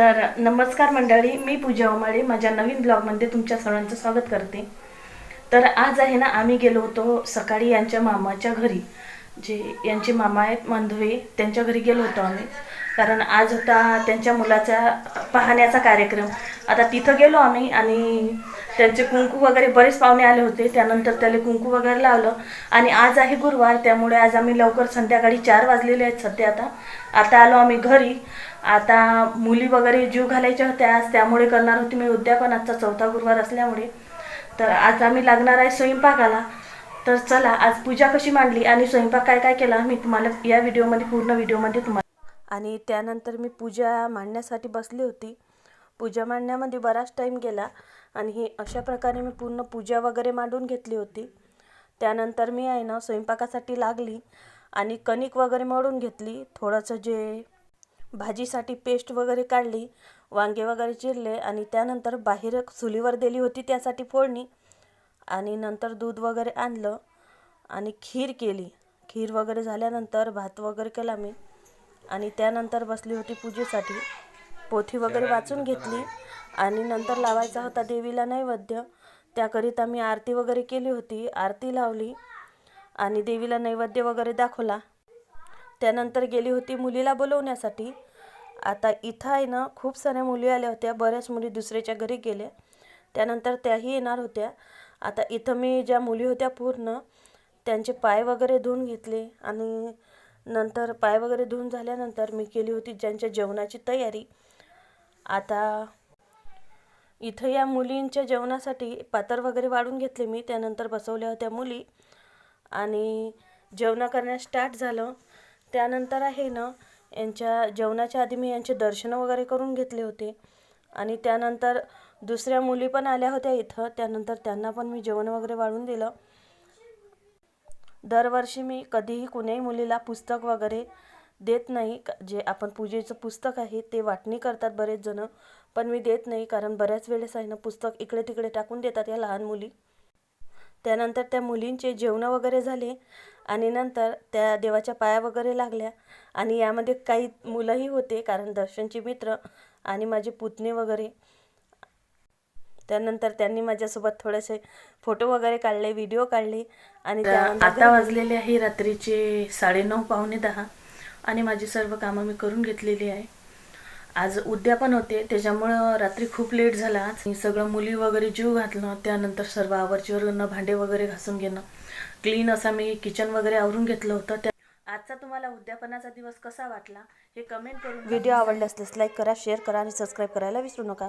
तर नमस्कार मंडळी मी पूजा उमाळे माझ्या नवीन ब्लॉगमध्ये तुमच्या सर्वांचं स्वागत करते. तर आज आहे ना आम्ही गेलो होतो सकाळी यांच्या मामाच्या घरी. जे यांचे मामा आहेत मांधवे त्यांच्या घरी गेलो होतो आम्ही. कारण आज होता त्यांच्या मुलाचा पाहण्याचा कार्यक्रम. आता तिथं गेलो आम्ही आणि त्यांचे कुंकू वगैरे बरेच पाहुणे आले होते. त्यानंतर त्याला कुंकू वगैरे लावलं. आणि आज आहे गुरुवार त्यामुळे आज आम्ही लवकर संध्याकाळी चार वाजलेले आहेत सध्या आता. आता आलो आम्ही घरी. आता मुली वगैरे जीव घालायच्या होत्या आज त्यामुळे करणार होती मी उद्यापन आजचा चौथा गुरुवार असल्यामुळे. तर आज आम्ही लागणार आहे स्वयंपाकाला. तर चला आज पूजा कशी मांडली आणि स्वयंपाक काय काय केला मी तुम्हाला या व्हिडिओमध्ये पूर्ण व्हिडिओमध्ये तुम्हाला आणि त्यानंतर मी पूजा मांडण्यासाठी बसली होती. पूजा मांडण्यामध्ये बराच टाईम गेला आणि ही अशा प्रकारे मी पूर्ण पूजा वगैरे मांडून घेतली होती. त्यानंतर मी आहे ना स्वयंपाकासाठी लागली आणि कणिक वगैरे मळून घेतली. थोडंसं जे भाजीसाठी पेस्ट वगैरे काढली वांगे वगैरे चिरले आणि त्यानंतर बाहेर चुलीवर दिली होती त्यासाठी फोडणी आणि नंतर दूध वगैरे आणलं आणि खीर केली. खीर वगैरे झाल्यानंतर भात वगैरे केला मी आणि त्यानंतर बसली होती पूजेसाठी. पोथी वगैरे वाचून घेतली आणि नंतर लावायचा होता देवीला नैवेद्य. त्याकरिता मी आरती वगैरे केली होती आरती लावली आणि देवीला नैवेद्य वगैरे दाखवला. त्यानंतर गेली होती मुलीला बोलवण्यासाठी. आता इथं आहे ना खूप साऱ्या मुली आल्या होत्या. बऱ्याच मुली दुसऱ्याच्या घरी गेल्या. त्यानंतर त्याही येणार होत्या. आता इथं मी ज्या मुली होत्या पूर्ण त्यांचे पाय वगैरे धुवून घेतले आणि नंतर पाय वगैरे धुवून झाल्यानंतर मी केली होती ज्यांच्या जेवणाची तयारी. आता इथं या मुलींच्या जेवणासाठी पातर वगैरे वाढून घेतले मी. त्यानंतर बसवल्या होत्या मुली. आणि जेवणं करण्यास स्टार्ट झालं. त्यानंतर आहे ना यांच्या जेवणाच्या आधी मी यांचे दर्शन वगैरे करून घेतले होते. आणि त्यानंतर दुसऱ्या मुली पण आल्या होत्या इथं. त्यानंतर त्यांना पण मी जेवण वगैरे वाढून दिलं. दरवर्षी मी कधीही कुण्याही मुलीला पुस्तक वगैरे देत नाही. जे आपण पूजेचं पुस्तक आहे ते वाटणी करतात बरेच जण. पण मी देत नाही कारण बऱ्याच वेळेस आहे ना पुस्तक इकडे तिकडे टाकून देतात या लहान मुली. त्यानंतर त्या मुलींचे जेवणं वगैरे झाले आणि नंतर त्या देवाच्या पाया वगैरे लागल्या. आणि यामध्ये काही मुलंही होते कारण दर्शनचे मित्र आणि माझे पुतणे वगैरे. त्यानंतर त्यांनी माझ्यासोबत थोडेसे फोटो वगैरे काढले व्हिडिओ काढले. आणि आता वाजलेले आहे रात्रीचे साडेनऊ पावणे दहा. आणि माझी सर्व कामं मी करून घेतलेली आहे. आज उद्यापन होते त्याच्यामुळं रात्री खूप लेट झाला आज. सगळं मुली वगैरे जीव घातलं त्यानंतर सर्व आवरचीवरनं भांडे वगैरे घासून घेणं. क्लीन असा मी किचन वगैरे आवरून घेतलं होतं. त्या आजचा तुम्हाला उद्यापनाचा दिवस कसा वाटला हे कमेंट करून व्हिडिओ आवडले असल्यास लाईक करा शेअर करा आणि सबस्क्राईब करायला विसरू नका.